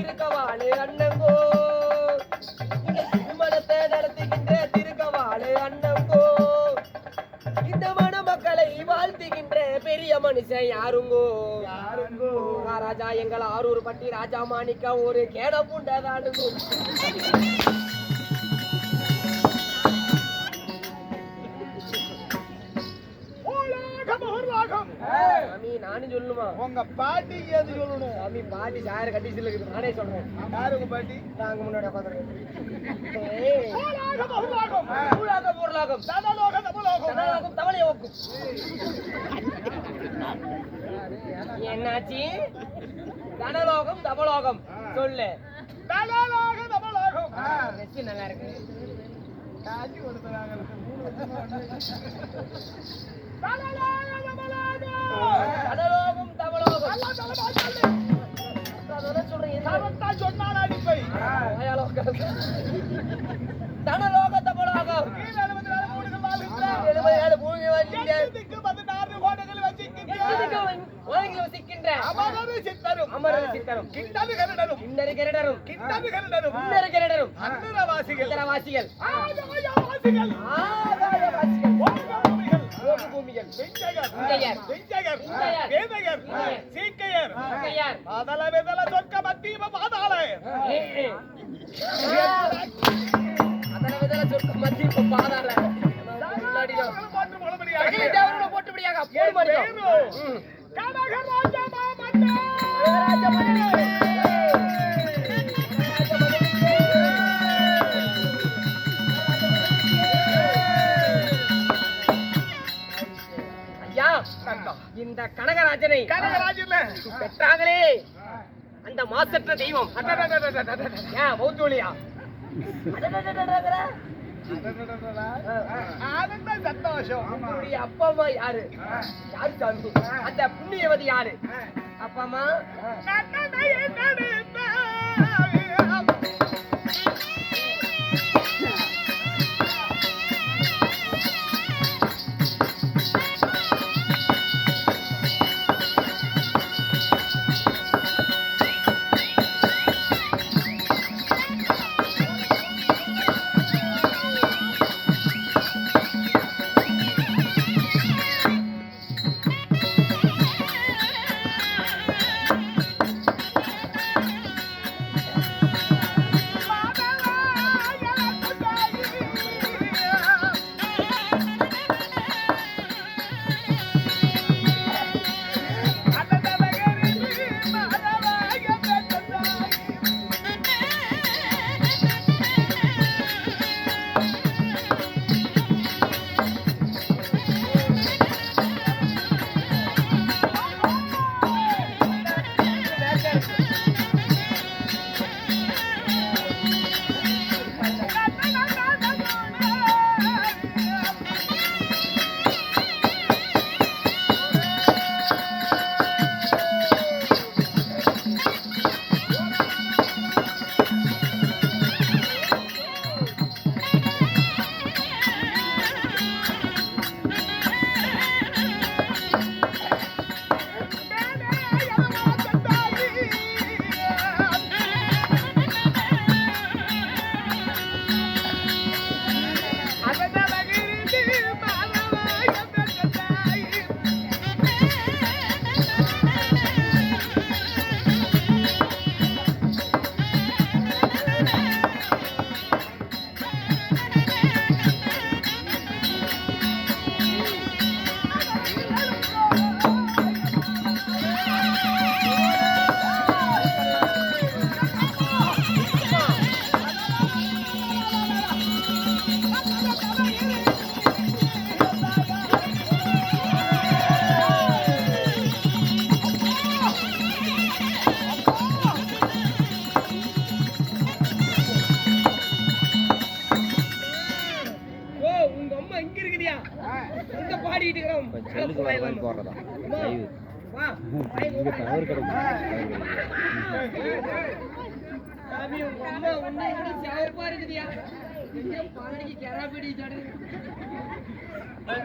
திருக்கவாளே அண்ணங்கோ நடத்துகின்ற திருக்கவாளே அண்ணங்கோ இந்த மன மக்களை வாழ்த்துகின்ற பெரிய மனுஷன் யாருங்கோ? யாருங்கோ? ராஜா எங்கள் ஆரூர் பட்டி ராஜா மாணிக்கா ஒரு கேட புண்டதானுங்கோ நானும் சொல்லணுமா உங்க பாட்டிக்கு எது சொல்லணும்? சாமி பாட்டி சாயர கட்டிச்சில் இருக்குது. நானே சொல்றேன். யாரு உங்க பாட்டி? நாங்க முன்னாடி பூலாகம் பூர்லாகம் தனலோகம் தபலோகம். தனலாகும் தவளை ஓக்கும் என்னாச்சு? தனலோகம் தபலோகம். சொல்லு. தனலோகம் தபலோகம். வெச்சு நல்லா இருக்கு. காட்சி கொடுத்துறாங்க தனலோக தபலோகம் எழுபது ஏழு பூமி வாங்கிட்டு சீக்கையர். கையார் அதல விதல சொர்க்க மத்தீம பாதாள. அதன விதல சொற்க மத்தி இப்ப பாதாள முன்னாடியும் போட்டு சகல முழுபடியாக தேவரோட போட்டுபடியாக போடு மாட்டோம் இந்த கனகராஜனை கனகராஜன். பெற்றாங்களே. அந்த மாசற்ற தெய்வம். ஏன் உங்களுடைய அப்பா அம்மா யாரு? யாரு சாமி? அந்த புண்ணியவதி யாரு? அப்பா அம்மா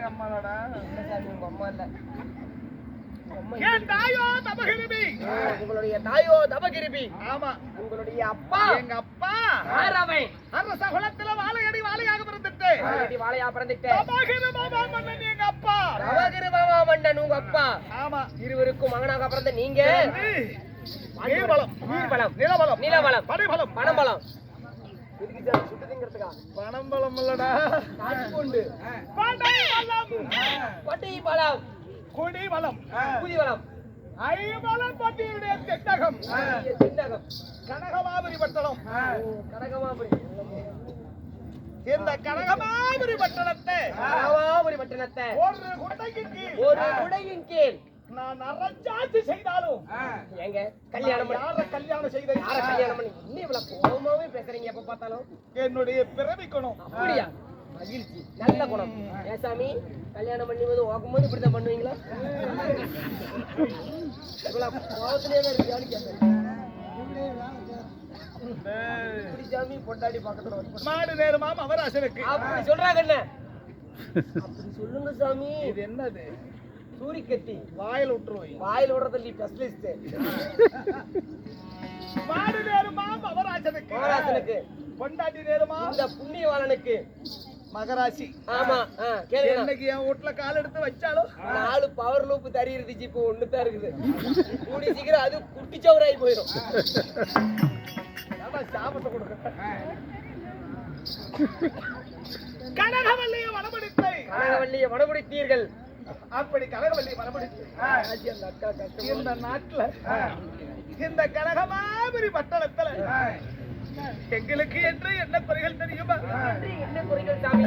அம்மா இல்ல உங்க அம்மா இங்க என் தாயோ தபகிருபி உங்களுடைய தாயோ தபகிரிபி ஆமா. உங்களுடைய அப்பா. எங்க அப்பா. அவன் அரச குலத்துல வாழையடி பிறந்துட்டு கட்டி வாழையா பிறந்துட்டேன். எங்க அப்பா. நவகிரி பாபா மன்னன் உங்க அப்பா. ஆமா. இருவருக்கும் மகனாக பிறந்த நீங்க. நீர்வளம் நீர்வளம் நிலவளம். நிலவளம். படைபலம் திங்கிறதுக்கா பணம்பலம் இல்லடா. பழம் குடி வளம் புதி வளம் ஐவளம் பட்டியுடைய திட்டகம் கனகமாபுரி பட்டணம். கனகமாபுரி. இந்த கனகமாபுரி பட்டணத்தை. கனகமாபுரி பட்டணத்தை. ஒரு குட்டைக்கு கீழ். ஒரு குடையின் கீழ். நான் அரசாட்சி செய்தாலும். ஏங்க கல்யாணம் யார கல்யாணம் செய்த யார கல்யாணம் பண்ணி? இன்னும் இவ்வளவு கோபமாவே பேசுறீங்க எப்ப பார்த்தாலும். என்னுடைய பிறவிக்கணும் அப்படியா? மகிழ்ச்சி. நல்ல குணம். ஏன் சாமி? கல்யாணம் பண்ணி வந்து ஓக்கும்போது இப்படிதான் பண்ணுவீங்களா? இவ்வளவு கோபத்திலே தான் இருக்கியான்னு கேட்டேன் சாமி பொண்டாடி பக்கத்துல வந்து மாடு நேரமாம் அவராசனுக்கு அப்படி சொல்றாங்க என்ன? அப்படி சொல்லுங்க சாமி. இது என்னது? சூரிக்கத்தி வாயில் விட்டுருவோம் வாயில் விடுறது நீ ஸ்பெஷலிஸ்ட் மாடு நேரமாம் அவராசனுக்கு மகாராஜனுக்கு பொண்டாட்டி நேரமா இந்த புண்ணியவாளனுக்கு. மகராசி. ஆமா என்னைக்கு என் வீட்டுல கால் எடுத்து வச்சாலும் நாலு பவர் லூப் தறி இருந்துச்சு இப்போ ஒண்ணு தான் இருக்குது. கூடி சீக்கிரம் அது குட்டி சவுராகி போயிடும். சாபத்தை கொடுக்க கனகவல்லிய வனமடித்தை கனகவல்லியை வடமுடித்தீர்கள் அப்படி கஷ்டமா இந்த நாட்டுல இந்த கனகமாபுரி பட்டணத்துல எங்களுக்கு என்று என்ன குறைகள் தெரியுமா? என்ன குறைகள் சாமி?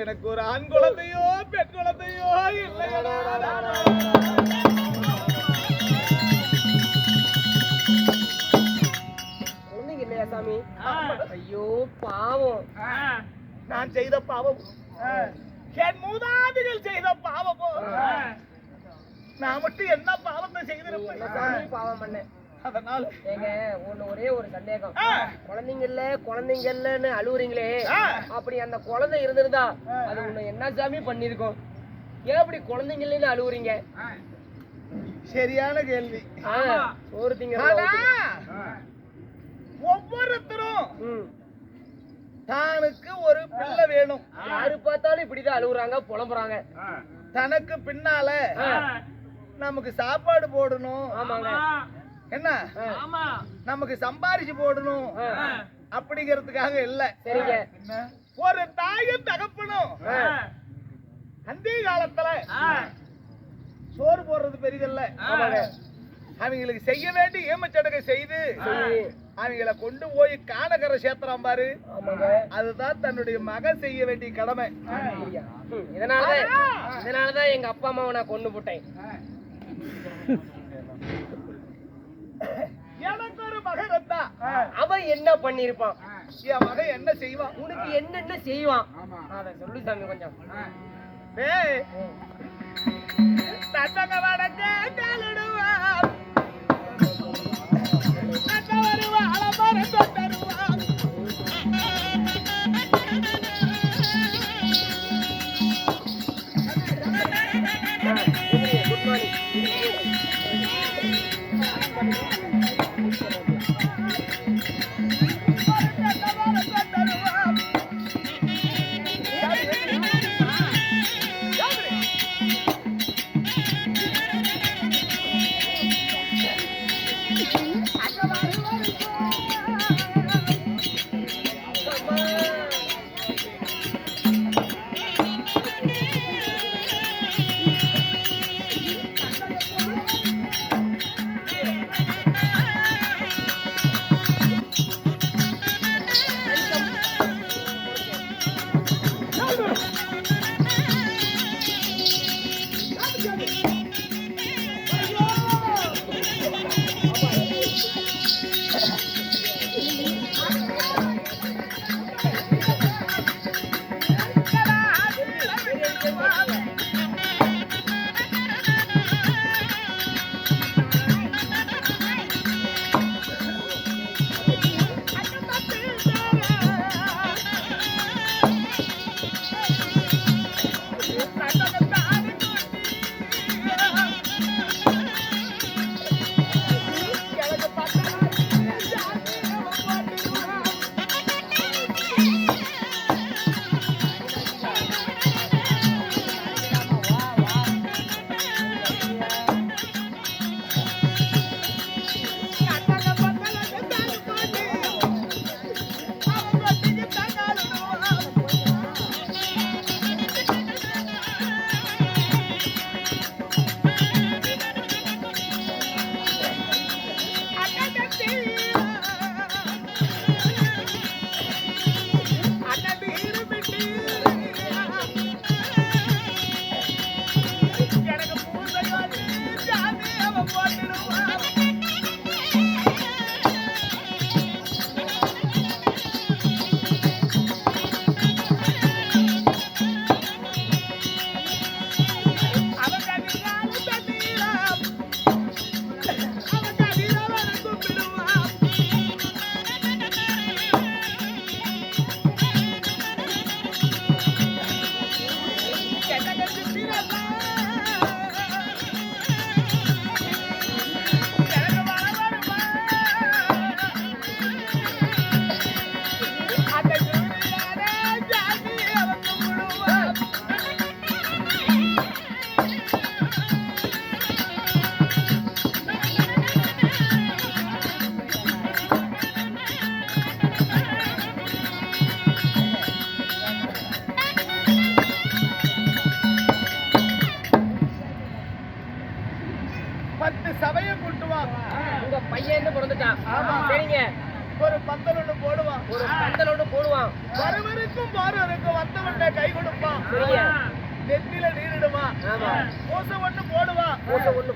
எனக்கு ஒரு ஆண் குழந்தையோ பெண் குழந்தையோ இல்லையடா இல்லையா சாமி? ஐயோ பாவம். நான் செய்த பாவம். என் மூதாதிகள் செய்த பாவமோ. நான் மட்டும் என்ன பாவத்தை செய்திருப்பேன்? பாவம் பண்ண. அதனால ஏங்க ஒண்ணு ஒரே ஒரு சந்தேகம். குழந்தைங்க இல்ல குழந்தைங்க இல்லன்னு அழுவுறீங்களே. அப்படி அந்த குழந்தை இருந்திருந்தா அது உன்னை என்ன சாமி பண்ணிருக்கும்? ஏன் அப்படி குழந்தைங்க இல்லைன்னு அழுவுறீங்க? சரியான கேள்வி. சோறு திங்க ஒவ்வொருத்தரும் தானுக்கு ஒரு பிள்ளை வேணும். யாரு பார்த்தாலும் இப்படிதான் அழுகுறாங்க புலம்புறாங்க. தனக்கு பின்னால நமக்கு சாப்பாடு போடணும். ஆமாங்க. என்ன? ஆ, நமக்கு சம்பாரிச்சு போடணும். அப்படிங்கிறதுக்காக இல்ல. சரிங்க. ஒரு தாயும் தகப்பனும். அந்தி காலத்துல சோறு போடுறது பெரிதல்ல. ஆமாங்க. அவங்களுக்கு செய்ய வேண்டிய ஏமச்சடகை செய்து. அவங்கள கொண்டு போய் காணகரை சேர்த்துறான் பாரு. அதுதான் தன்னுடைய மகன் செய்ய வேண்டிய கடமை. இதனாலதான் இதனாலதான் எங்க அப்பா அம்மாவை நான் கொண்டு போட்டேன் எனக்கு ஒரு மகன் இருந்தா அவன் என்ன பண்ணிருப்பான் மகன் என்ன செய்வான்? உனக்கு என்னென்ன செய்வான்? அத சொல்லு சாமி கொஞ்சம். ஏய், தட்டக வடக்க காலிடுவான். வருவா, அலமரம் தொட்டருவான்.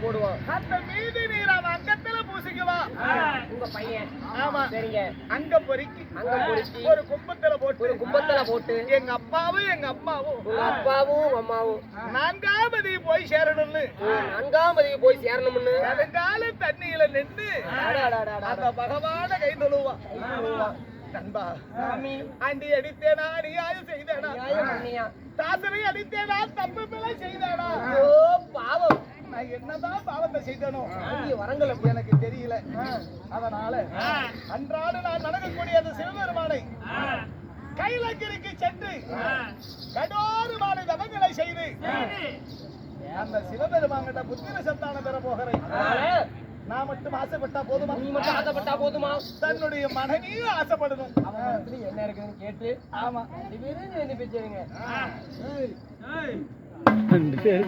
போடுவோம் அந்த மீதி நீர் அவன் அங்கத்துல பூசிக்குவா. உங்க பையன். ஆமா. சரிங்க. அங்க பொறுக்கி. அங்க பொறுக்கி. ஒரு கும்பத்துல போட்டு. ஒரு கும்பத்துல போட்டு. எங்க அப்பாவும் எங்க அம்மாவும். அப்பாவும் அம்மாவும். நான்காமதி போய் சேரணும்னு. நான்காம் பதிவு போய் சேரணும்னு. நெடுங்கால தண்ணியில நின்று. அந்த பகவான கை தொழுவா. நண்பா அண்டி அடித்தேனா செய்தேனா? நியாயம் பண்ணியா? தாசனை அடித்தேனா தப்பு பிழை செய்தேனா? ஐயோ, பாவம். நான் என்னதான் பாவத்தை செய்தனோ வரங்கள் அப்படி எனக்கு தெரியல. அதனால அன்றாடு நான் நடக்கக்கூடிய அந்த சிவபெருமானை கைலக்கிரிக்கு சென்று கடோருமான தவங்களை செய்து அந்த சிவபெருமான்கிட்ட புத்திர சந்தானம் பெற போகிறேன். நான் மட்டும் ஆசைப்பட்டா போதுமா? நீ மட்டும் ஆசைப்பட்டா போதுமா? தன்னுடைய மனைவியும் ஆசைப்படணும். அவன் என்ன இருக்குதுன்னு கேட்டு ஆமா. சரி சரி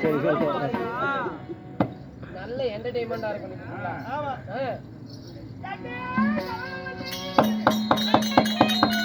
சரி சரி நல்ல என்டர்டெயின்மெண்டா இருக்கும்